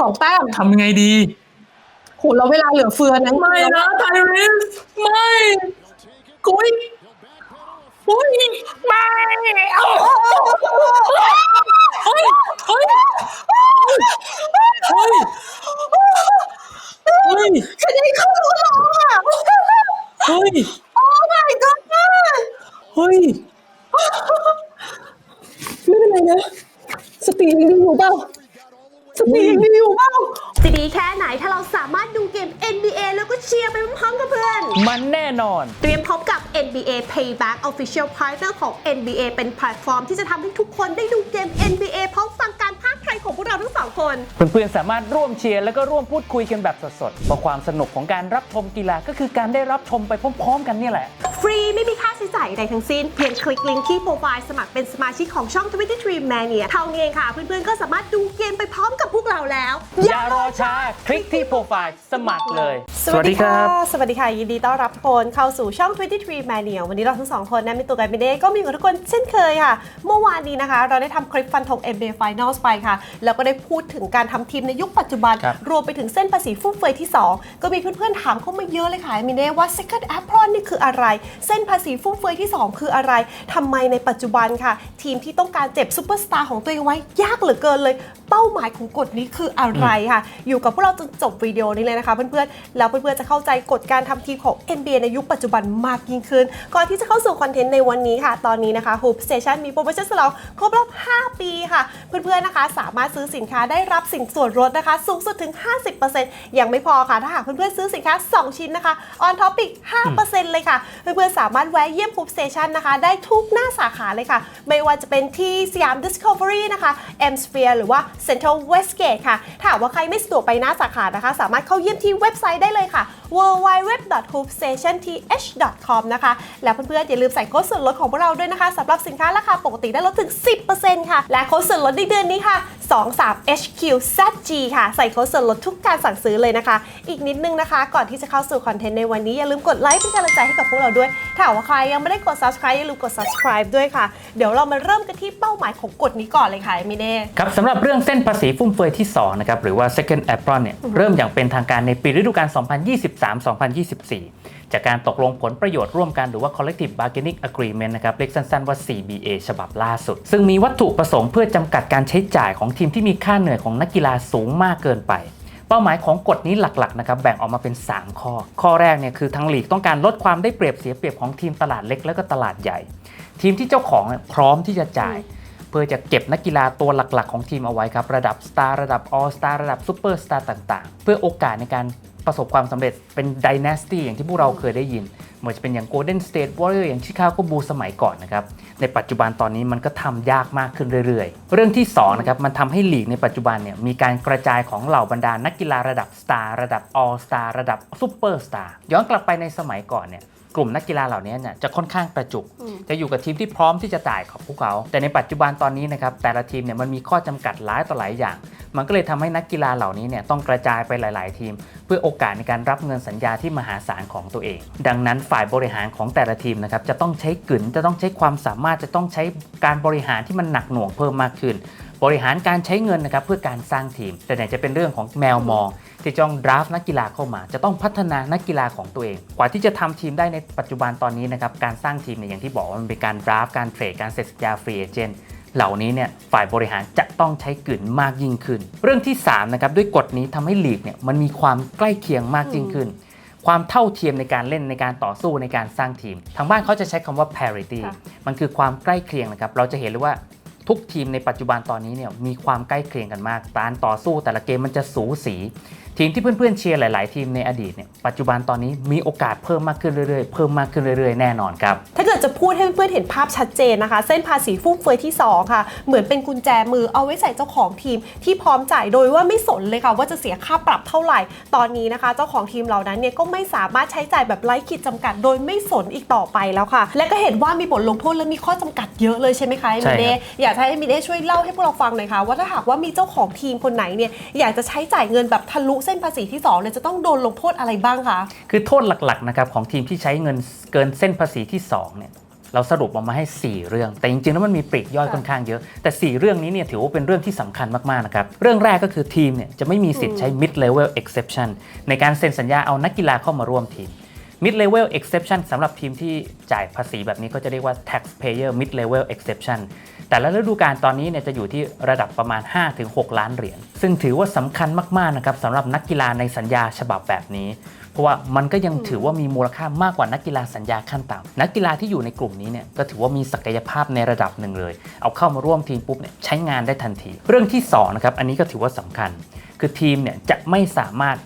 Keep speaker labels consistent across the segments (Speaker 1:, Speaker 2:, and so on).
Speaker 1: สองแต้ม
Speaker 2: ทำยังไงดี
Speaker 1: โหเราเวลาเหลือเฟือนะ
Speaker 2: ไม่นะไทริสไม่กุยกุยไม่เอาเฮ้ยเฮ้ยเฮ้ยเฮ้ย
Speaker 1: คะแนนเข้ารู้แล้วอะ
Speaker 2: เฮ้ย
Speaker 1: โอ้ my god
Speaker 2: เฮ้ย
Speaker 1: ไม่เป็นไรนะสติยังดีอยู่เปล่า สติยังดีอยู่เปล่า
Speaker 3: จะดีแค่ไหนถ้าเราสามารถดูเกม NBA แล้วก็เชียร์ไปพร้อมๆกับเพื่อน
Speaker 4: มันแน่นอน
Speaker 3: เตรียมพบกับ NBA Payback Official Partner ของ NBA เป็นแพลตฟอร์มที่จะทำให้ทุกคนได้ดูเกม NBA พร้อม เราทั้งสองคน
Speaker 4: เพื่อนๆสามารถร่วมเชียร์แล้วก็ร่วมพูดคุยกันแบบสดๆเพราะความสนุกของการรับชมกีฬาก็คือการได้รับชมไปพร้อมๆ กันเนี่ยแหละ
Speaker 3: ฟรีไม่มีค่าใช้จ่ายใดทั้งสิ้น เพียงคลิกลิงก์ที่โปรไฟล์สมัครเป็นสมาชิกของช่อง 23 Mania เท่านี้เองค่ะ เพื่อนๆก็สามารถดูเกมไปพร้อมกับพวกเราแล้ว
Speaker 4: อย่ารอช้าคลิกที่โปรไฟล์สมัครเลย
Speaker 3: สวัสดีค่ะ สวัสดีค่ะ ยินดีต้อนรับทุกคนเข้าสู่ช่อง 23 Mania วันนี้เราทั้งสองคนนะมีตัวกันไม่ได้ก็มีกับทุกคนเช่นเคยค่ะ เมื่อวานนี้นะคะ เราได้ทำคลิปฟันธง NBA Finals ไปค่ะ แล้วก็ได้พูดถึงการทำทีมในยุคปัจจุบัน
Speaker 4: ครับ
Speaker 3: รวมไปถึงเส้นภาษีฟุ่มเฟือยที่ 2 ก็มีเพื่อนๆถามเข้ามาเยอะเลยค่ะมินเน่ว่า second apron นี่คืออะไร เส้นภาษีฟุ่มเฟือยที่ 2 คืออะไรทำไมในปัจจุบันค่ะ ทีมที่ต้องการเจ็บซูเปอร์สตาร์ของตัวเองไว้ยากเหลือเกินเลย เป้าหมายของกฎนี้คืออะไรค่ะ อยู่กับพวกเราจนจบวิดีโอนี้เลยนะคะ เพื่อนๆ แล้วเพื่อนๆ จะเข้าใจกฎการทำทีมของ NBA ในยุคปัจจุบันมากยิ่งขึ้น ก่อนที่จะเข้าสู่คอนเทนต์ในวันนี้ค่ะ ตอนนี้นะคะ Hoop Station มีโปรโมชั่นฉลองครบรอบ 5 ปีค่ะ เพื่อนๆ นะคะ สามารถซื้อสินค้าได้รับสินส่วนลดนะคะ สูงสุดถึง 50%ยังไม่พอค่ะ ถ้าหากเพื่อนๆ ซื้อสินค้า 2 ชิ้นนะคะ on topic 5%เลยค่ะ เพื่อนๆ สามารถแวะเยี่ยม Hoop Station นะคะ ได้ทุกหน้าสาขาเลยค่ะ ไม่ว่าจะเป็นที่สยาม Discovery นะคะ M Sphere หรือว่า Central Westgate ค่ะ ถ้าหากว่าใครไม่สะดวกไปหน้าสาขานะคะ สามารถเข้าเยี่ยมที่เว็บไซต์ได้เลยค่ะ www.hoopstationth.com นะคะ แล้วเพื่อนๆอย่าลืมใส่โค้ดส่วนลดของพวกเราด้วยนะคะสำหรับสินค้าราคาปกติได้ลดถึง 10%ค่ะ และโค้ดส่วนลดในเดือนนี้ค่ะ 23HQZG ค่ะ ใส่โค้ดส่วนลดทุกการสั่งซื้อเลยนะคะ อีกนิดนึงนะคะ ก่อนที่จะเข้าสู่คอนเทนต์ในวันนี้ อย่าลืมกดไลค์เป็นกำลังใจให้กับพวกเราด้วย ถ้าหากว่าใครยังไม่ได้กด subscribe อย่าลืมกด subscribe ด้วยค่ะ เดี๋ยวเรามาเริ่มกันที่เป้าหมายของกฎนี้ก่อนเลยค่ะมิเน่
Speaker 4: ครับสำหรับเรื่องเส้นภาษีฟุ่มเฟือยที่2นะครับหรือว่า second apron เนี่ยเริ่มอย่างเป็นทางการในปีฤดูกาล2023-2024 จากการตกลงผลประโยชน์ร่วมกันหรือว่า collective bargaining agreement นะครับเรียกสั้นๆว่า CBA ฉบับล่าสุด ซึ่งมีวัตถุประสงค์เพื่อจำกัดการใช้จ่ายของทีมที่มีค่าเหนื่อยของนักกีฬาสูงมากเกินไปเป้าหมายของกฎนี้หลักๆนะครับแบ่งออกมาเป็น 3 ข้อ ข้อแรกเนี่ยคือทางลีกต้องการลดความได้เปรียบเสียเปรียบของทีมตลาดเล็ก และก็ตลาดใหญ่ ทีมที่เจ้าของพร้อมที่จะจ่าย เพื่อจะเก็บนักกีฬาตัวหลักๆ ของทีมเอาไว้ครับ ระดับสตาร์ระดับออสตาร์ระดับซูเปอร์สตาร์ต่างๆ เพื่อโอกาสในการ ประสบความสำเร็จเป็นดินาสตี้อย่างที่พวกเราเคยได้ยินเหมือนจะเป็นอย่าง Golden State Warrior อย่างชิคาโกบูสมัยก่อนนะครับ ในปัจจุบันตอนนี้มันก็ทำยากมากขึ้นเรื่อยๆ เรื่องที่2นะครับมันทำให้ลีกในปัจจุบันเนี่ยมีการกระจายของเหล่าบรรดานักกีฬาระดับสตาร์ระดับออสตาร์ระดับซูเปอร์สตาร์ย้อนกลับไปในสมัยก่อนเนี่ย กลุ่มนักกีฬาเหล่านี้เนี่ยจะค่อนข้างกระจุกจะอยู่กับทีมที่พร้อมที่จะจ่ายของพวกเขา แต่ในปัจจุบันตอนนี้นะครับแต่ละทีมเนี่ยมันมีข้อจำกัดหลายต่อหลายอย่าง มันก็เลยทำให้นักกีฬาเหล่านี้เนี่ยต้องกระจายไปหลาย ๆ ทีม เพื่อโอกาสในการรับเงินสัญญาที่มหาศาลของตัวเอง ดังนั้นฝ่ายบริหารของแต่ละทีมนะครับจะต้องใช้กลืนจะต้องใช้ความสามารถจะต้องใช้การบริหารที่มันหนักหน่วงเพิ่มมากขึ้น บริหารการใช้เงินนะครับเพื่อการสร้างทีม แต่ไหนจะเป็นเรื่องของแมวมองที่จะต้องดราฟนักกีฬาเข้ามา จะต้องพัฒนานักกีฬาของตัวเอง กว่าที่จะทำทีมได้ในปัจจุบันตอนนี้นะครับการสร้างทีมเนี่ยอย่างที่บอกว่ามันเป็นการดราฟการเทรดการเซ็นสัญญาฟรีเอเจนต์เหล่านี้เนี่ยฝ่ายบริหารจะต้องใช้กลืนมากยิ่งขึ้น เรื่องที่3นะครับด้วยกฎนี้ทำให้ลีกเนี่ยมันมีความใกล้เคียงมากยิ่งขึ้น ความเท่าเทียมในการเล่นในการต่อสู้ในการสร้างทีม ทางบ้านเขาจะใช้คำว่า parity
Speaker 3: ค่ะ
Speaker 4: มันคือความใกล้เคียงนะครับเราจะเห็นเลยว่า ทุกทีมในปัจจุบันตอนนี้เนี่ยมีความใกล้เคียงกันมากการต่อสู้แต่ละเกมมันจะสูสี ทีมที่เพื่อนๆเชียร์หลาย ๆ ทีมในอดีตเนี่ยปัจจุบันตอนนี้มีโอกาสเพิ่มมากขึ้นเรื่อยๆ เพิ่มมากขึ้นเรื่อยๆ แน่นอนครับ
Speaker 3: ถ้า จะพูดให้เพื่อนๆเห็นภาพชัดเจนนะคะ เส้นภาษีฟุ่มเฟือยที่ 2 ค่ะ เหมือนเป็นกุญแจมือเอาไว้ใส่เจ้าของทีมที่พร้อมจ่ายโดยว่าไม่สนเลยค่ะ ว่าจะเสียค่าปรับเท่าไหร่ ตอนนี้นะคะ เจ้าของทีมเหล่านั้นเนี่ยก็ไม่สามารถใช้จ่ายแบบไร้ขีดจำกัด โดยไม่สนอีกต่อไปแล้วค่ะ และก็เห็นว่ามีบทลงโทษและมีข้อจำกัดเยอะเลยใช่ไหมคะเอ
Speaker 4: ใช่
Speaker 3: มิ
Speaker 4: ครับ
Speaker 3: เน่อยากให้เอมิเน่ช่วยเล่าให้พวกเราฟังหน่อยค่ะว่าถ้าหากว่ามีเจ้าของทีมคนไหนเนี่ยอยากจะใช้จ่ายเงินแบบทะลุเส้นภาษีที่2เนี่ยจะต้องโดนลงโทษอะไรบ้างคะ
Speaker 4: คือโทษหลักๆนะครับของทีมที่ใช้เงินเกินเส้นภาษีที่2เนี่ย เราสรุปออกมาให้ 4 เรื่อง แต่จริงๆแล้วมันมีปลีกย่อย
Speaker 3: ค่ะ
Speaker 4: ค่อนข้างเยอะ แต่ 4 เรื่องนี้เนี่ยถือว่าเป็นเรื่องที่สำคัญมากๆนะครับเรื่องแรกก็คือทีมเนี่ยจะไม่มีสิทธิ์ใช้ mid level exception ในการเซ็นสัญญาเอานักกีฬาเข้ามาร่วมทีม mid level exception สำหรับทีมที่จ่ายภาษีแบบนี้ก็จะเรียกว่า taxpayer mid level exception แต่ละฤดูกาลตอนนี้เนี่ยจะอยู่ที่ระดับประมาณ 5-6 ล้านเหรียญ ซึ่งถือว่าสำคัญมากๆนะครับสำหรับนักกีฬาในสัญญาฉบับแบบนี้ เพราะว่ามันก็ยังถือว่ามีมูลค่ามากกว่านักกีฬาสัญญาขั้นต่ำนักกีฬาที่อยู่ในกลุ่มนี้เนี่ยก็ถือว่ามีศักยภาพในระดับหนึ่งเลย เอาเข้ามาร่วมทีมปุ๊บเนี่ยใช้งานได้ทันที เรื่องที่สองนะครับอันนี้ก็ถือว่าสำคัญ คือทีมเนี่ยจะไม่สามารถ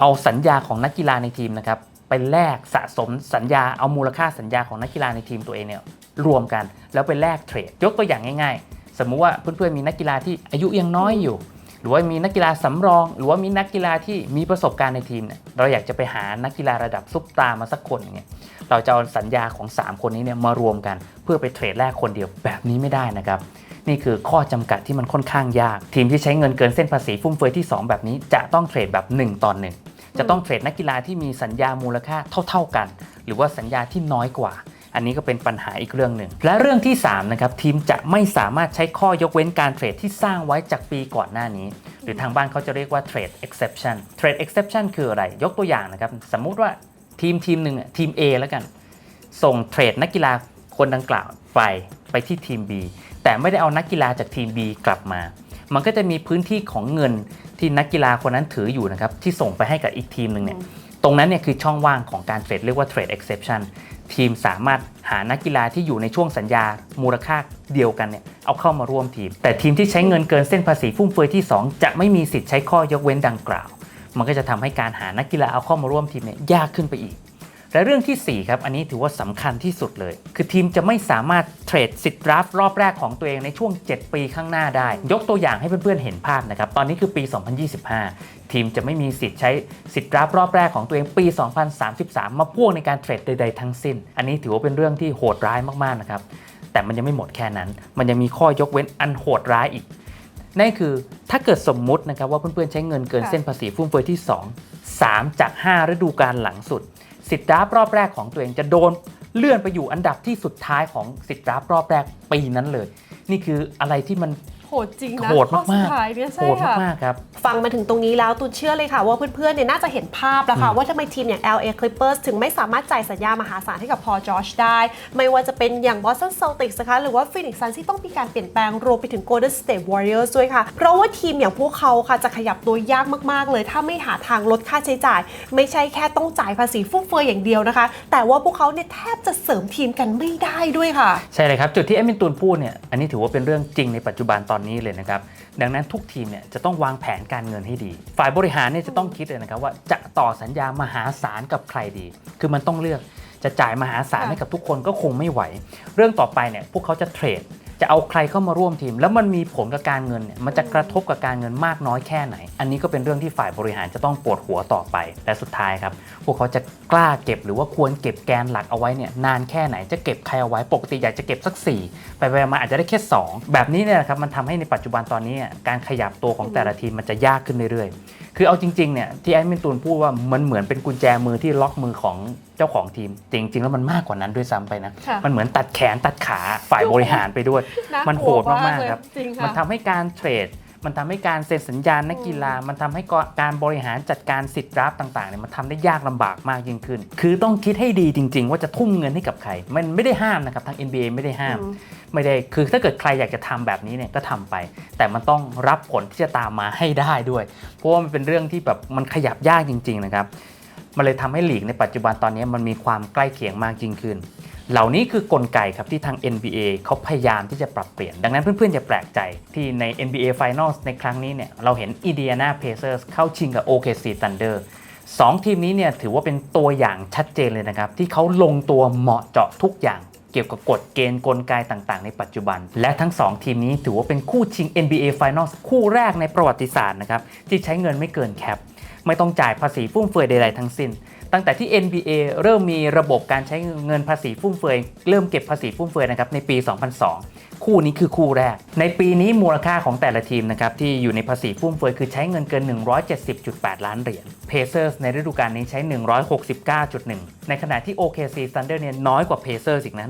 Speaker 4: เอาสัญญาของนักกีฬาในทีมนะครับไปแลกสะสมสัญญาเอามูลค่าสัญญาของนักกีฬาในทีมตัวเองเนี่ย รวมกัน แล้วไปแลกเทรด ยกตัวอย่างง่ายๆ สมมุติว่าเพื่อนๆมีนักกีฬาที่อายุยังน้อยอยู่ หรือว่ามีนักกีฬาสำรอง หรือว่ามีนักกีฬาที่มีประสบการณ์ในทีมเนี่ยเราอยากจะไปหานักกีฬาระดับซุปตาร์มาสักคนอย่างเงี้ยเราจะเอาสัญญาของ 3 คนนี้เนี่ยมารวมกัน เพื่อไปเทรดแลกคนเดียวแบบนี้ไม่ได้นะครับนี่คือข้อจำกัดที่มันค่อนข้างยาก ทีมที่ใช้เงินเกินเส้นภาษีฟุ่มเฟือยที่ 2 แบบนี้จะต้องเทรดแบบ 1ต่อ1จะต้องเทรดนักกีฬาที่มีสัญญามูลค่าเท่า ๆกัน หรือว่าสัญญาที่น้อยกว่า อันนี้ก็เป็นปัญหาอีกเรื่องหนึ่ง และเรื่องที่3นะครับทีมจะไม่สามารถใช้ข้อยกเว้นการเทรดที่สร้างไว้จากปีก่อนหน้านี้ หรือทางบ้านเขาจะเรียกว่า trade exception trade exception คืออะไร ยกตัวอย่างนะครับ สมมุติว่าทีมทีมหนึ่งทีม A แล้วกัน ส่งเทรดนักกีฬาคนดังกล่าวไปไปที่ทีม B แต่ไม่ได้เอานักกีฬาจากทีม B กลับมา มันก็จะมีพื้นที่ของเงินที่นักกีฬาคนนั้นถืออยู่นะครับที่ส่งไปให้กับอีกทีมหนึ่งเนี่ยตรงนั้นเนี่ยคือช่องว่างของการเทรดเรียกว่า trade exception ทีมสามารถหานักกีฬาที่อยู่ในช่วงสัญญามูลค่าเดียวกันเนี่ยเอาเข้ามาร่วมทีม แต่ทีมที่ใช้เงินเกินเส้นภาษีฟุ่มเฟือยที่ 2 จะไม่มีสิทธิ์ใช้ข้อยกเว้นดังกล่าว มันก็จะทำให้การหานักกีฬาเอาเข้ามาร่วมทีมเนี่ยยากขึ้นไปอีก และเรื่องทีสี่ 4 ครับ อันนี้ถือว่าสำคัญที่สุดเลย คือทีมจะไม่สามารถเทรดสิทธิ์ดราฟรอบแรกของตัวเองในช่วง 7 ปีข้างหน้าได้ ยกตัวอย่างให้เพื่อนๆเห็นภาพนะครับ ตอนนี้คือปี 2025 ทีมจะไม่มีสิทธิ์ใช้สิทธิ์ดราฟรอบแรกของตัวเองปี 2033 มาพ่วงในการเทรดใด ๆ ทั้งสิ้น อันนี้ถือว่าเป็นเรื่องที่โหดร้ายมากๆนะครับ แต่มันยังไม่หมดแค่นั้น มันยังมีข้อยกเว้นอันโหดร้ายอีก นั่นคือถ้าเกิดสมมุตินะครับว่าเพื่อนๆใช้เงินเกินเส้นภาษีฟุ่มเฟือยที่ 2 3 จาก 5 ฤดูกาลหลังสุด สิทธิ์ดราฟรอบแรกของตัวเองจะโดนเลื่อนไปอยู่อันดับที่สุดท้ายของสิทธิ์ดราฟรอบแรกปีนั้นเลย นี่คืออะไรที่มัน
Speaker 3: ดจริงนะ
Speaker 4: โหด
Speaker 3: ข้อสุ
Speaker 4: มา
Speaker 3: ด
Speaker 4: ก
Speaker 3: ท้ายเนี่ย
Speaker 4: ๆ
Speaker 3: ใช่
Speaker 4: โหด
Speaker 3: ค่ะ
Speaker 4: มากๆครับ
Speaker 3: ฟังมาถึงตรงนี้แล้วตูนเชื่อเลยค่ะ ว่าเพื่อนๆเนี่ยน่าจะเห็นภาพแล้วค่ะ ว่าทำไมทีมอย่าง LA Clippers ถึงไม่สามารถจ่ายสัญญามหาศาลให้กับพอจอชได้ ไม่ว่าจะเป็นอย่าง Boston Celtics นะคะหรือว่า Phoenix Suns ที่ต้องมีการเปลี่ยนแปลงรวมไปถึง Golden State Warriors ด้วยค่ะ เพราะว่าทีมอย่างพวกเขาค่ะจะขยับตัวยากมากๆ เลย ถ้าไม่หาทางลดค่าใช้จ่าย ไม่ใช่แค่ต้องจ่ายภาษีฟุ่มเฟือยอย่างเดียวนะคะ แต่ว่าพวกเขาเนี่ยแทบจะเสริมทีมกันไม่ได้ด้วยค่ะ
Speaker 4: ใช่เลยครับ จุดที่แอดมินตูนพูดเนี่ยอันนี้ถือว่าเป็นเรื่องจริงในปัจจุบันตอนนี้เลยนะครับ ดังนั้นทุกทีมเนี่ยจะต้องวางแผนการเงินให้ดี ฝ่ายบริหารเนี่ยจะต้องคิดเลยนะครับว่าจะต่อสัญญามหาศาลกับใครดี คือมันต้องเลือกจะจ่ายมหาศาลให้กับทุกคนก็คงไม่ไหว เรื่องต่อไปเนี่ยพวกเขาจะเทรด จะเอาใครเข้ามาร่วมทีม แล้วมันมีผลกับการเงินเนี่ยมันจะกระทบกับการเงินมากน้อยแค่ไหน อันนี้ก็เป็นเรื่องที่ฝ่ายบริหารจะต้องปวดหัวต่อไป และสุดท้ายครับ พวกเขาจะกล้าเก็บหรือว่าควรเก็บแกนหลักเอาไว้เนี่ยนานแค่ไหนจะเก็บใครเอาไว้ปกติอยากจะเก็บสัก 4 ไปไปมาอาจจะได้แค่ 2 แบบนี้เนี่ยนะครับมันทำให้ในปัจจุบันตอนนี้การขยับตัวของแต่ละทีมมันจะยากขึ้นเรื่อยๆ คือเอาจริงๆเนี่ยที่แอดมินตูนพูดว่ามันเหมือนเป็นกุญแจมือที่ล็อกมือของเจ้าของทีมจริงๆ แล้วมันมากกว่านั้นด้วยซ้ำไปนะ
Speaker 3: ค่ะ
Speaker 4: มันเหมือนตัดแขนตัดขาฝ่ายบริหารไปด้วย
Speaker 3: น่ากลัว
Speaker 4: มันโหดมาก
Speaker 3: เลย
Speaker 4: ๆครับ
Speaker 3: จริงค่ะ
Speaker 4: มันทำให้การเทรด มันทำให้การเซ็นสัญญาณนักกีฬา มันทำให้การบริหารจัดการสิทธิ์รับต่างๆเนี่ยมันทำได้ยากลำบากมากยิ่งขึ้น คือต้องคิดให้ดีจริง ๆ ว่าจะทุ่มเงินให้กับใคร มันไม่ได้ห้ามนะครับทาง NBA ไม่ได้ห้าม
Speaker 3: อืม
Speaker 4: ไม่ได้ คือถ้าเกิดใครอยากจะทำแบบนี้เนี่ยก็ทำไป แต่มันต้องรับผลที่จะตามมาให้ได้ด้วย เพราะว่ามันเป็นเรื่องที่แบบมันขยับยากจริง ๆ นะครับ มันเลยทำให้หลีกในปัจจุบันตอนนี้มันมีความใกล้เคียงมากยิ่งขึ้น เหล่านี้คือกลไกครับที่ทาง NBA เขาพยายามที่จะปรับเปลี่ยน ดังนั้นเพื่อนๆอย่าแปลกใจที่ใน NBA Finals ในครั้งนี้เนี่ยเราเห็น Indiana Pacers เข้าชิงกับ OKC Thunder สองทีมนี้เนี่ยถือว่าเป็นตัวอย่างชัดเจนเลยนะครับ ที่เขาลงตัวเหมาะเจาะทุกอย่าง เกี่ยวกับกฎเกณฑ์กลไกต่างๆ ในปัจจุบัน และทั้ง 2 ทีมนี้ถือว่าเป็นคู่ชิง NBA Finals คู่แรกในประวัติศาสตร์นะครับ ที่ใช้เงินไม่เกินแคป ไม่ต้องจ่ายภาษีฟุ่มเฟือยใดๆทั้งสิ้น ตั้งแต่ที่ NBA เริ่มมีระบบการใช้เงินภาษีฟุ่มเฟือยเริ่มเก็บภาษีฟุ่มเฟือยนะครับในปี 2002 คู่นี้คือคู่แรก ในปีนี้มูลค่าของแต่ละทีมนะครับที่อยู่ในภาษีฟุ่มเฟือยคือใช้เงินเกิน 170.8 ล้านเหรียญ Pacers ในฤดูกาลนี้ใช้ 169.1 ในขณะที่ OKC Thunder เนี่ยน้อยกว่า Pacers อีกนะ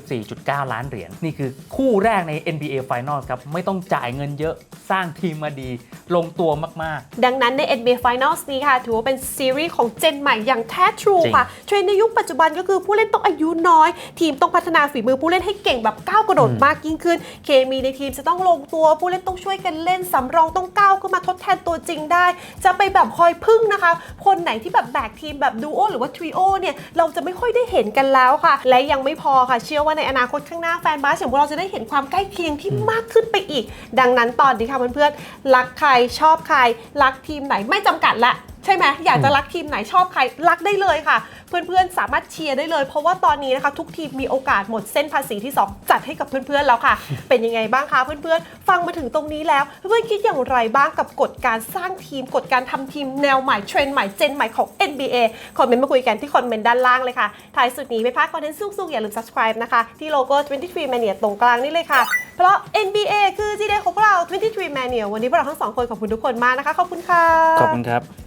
Speaker 4: 164.9 ล้านเหรียญนี่คือคู่แรกใน NBA Finals ครับไม่ต้องจ่ายเงินเยอะสร้างทีมมาดี ลงตัวมาก
Speaker 3: ดังนั้นใน NBA Finals นี้ค่ะ ถือว่าเป็นซีรีส์ของเจนใหม่อย่างแท้ทรู
Speaker 4: จริง
Speaker 3: ค่ะ เทรนด์ในยุคปัจจุบันก็คือผู้เล่นต้องอายุน้อย ทีมต้องพัฒนาฝีมือผู้เล่นให้เก่งแบบก้าวกระโดดมากยิ่งขึ้น เคมีในทีมจะต้องลงตัวผู้เล่นต้องช่วยกันเล่นสำรองต้องก้าวขึ้นมาทดแทนตัวจริงได้ จะไปแบบคอยพึ่งนะคะ คนไหนที่แบบแบกทีมแบบดูโอหรือว่าทริโอเนี่ยเราจะไม่ค่อยได้เห็นกันแล้วค่ะ และยังไม่พอค่ะ เชื่อว่าในอนาคตข้างหน้าแฟนบาสอย่างพวกเราจะได้เห็นความใกล้เคียงที่มากขึ้นไปอีก ดังนั้นตอนนี้ค่ะเพื่อนๆรักใครชอบใครรักทีมไหนไม่จำกัดละ ใช่ไหมอยากจะรักทีมไหนชอบใครรักได้เลยค่ะ เพื่อนๆสามารถเชียร์ได้เลย เพราะว่าตอนนี้นะคะ ทุกทีมมีโอกาสหมดเส้นภาษีที่ 2 จัดให้กับเพื่อนๆแล้วค่ะ เป็นยังไงบ้างคะเพื่อนๆ ฟังมาถึงตรงนี้แล้ว เพื่อนๆคิดอย่างไรบ้างกับกฎการสร้างทีมกฎการทำทีมแนวใหม่เทรนด์ใหม่เจนใหม่ของ NBA คอมเมนต์มาคุยกันที่คอมเมนต์ด้านล่างเลยค่ะท้ายสุดนี้ไม่พลาดคอนเทนต์สุกๆอย่าลืม subscribe นะคะที่โลโก้ 23 Mania ตรงกลางนี่เลยค่ะ เพราะ NBA คือ G Day ของพวกเรา 23 Mania วันนี้พวกเราทั้งสองคนขอบคุณทุกคนมากนะคะขอบคุณค่ะ
Speaker 4: ๆขอบคุณครับ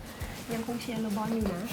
Speaker 3: ยังคงเชียร์เลบอนอยู่นะ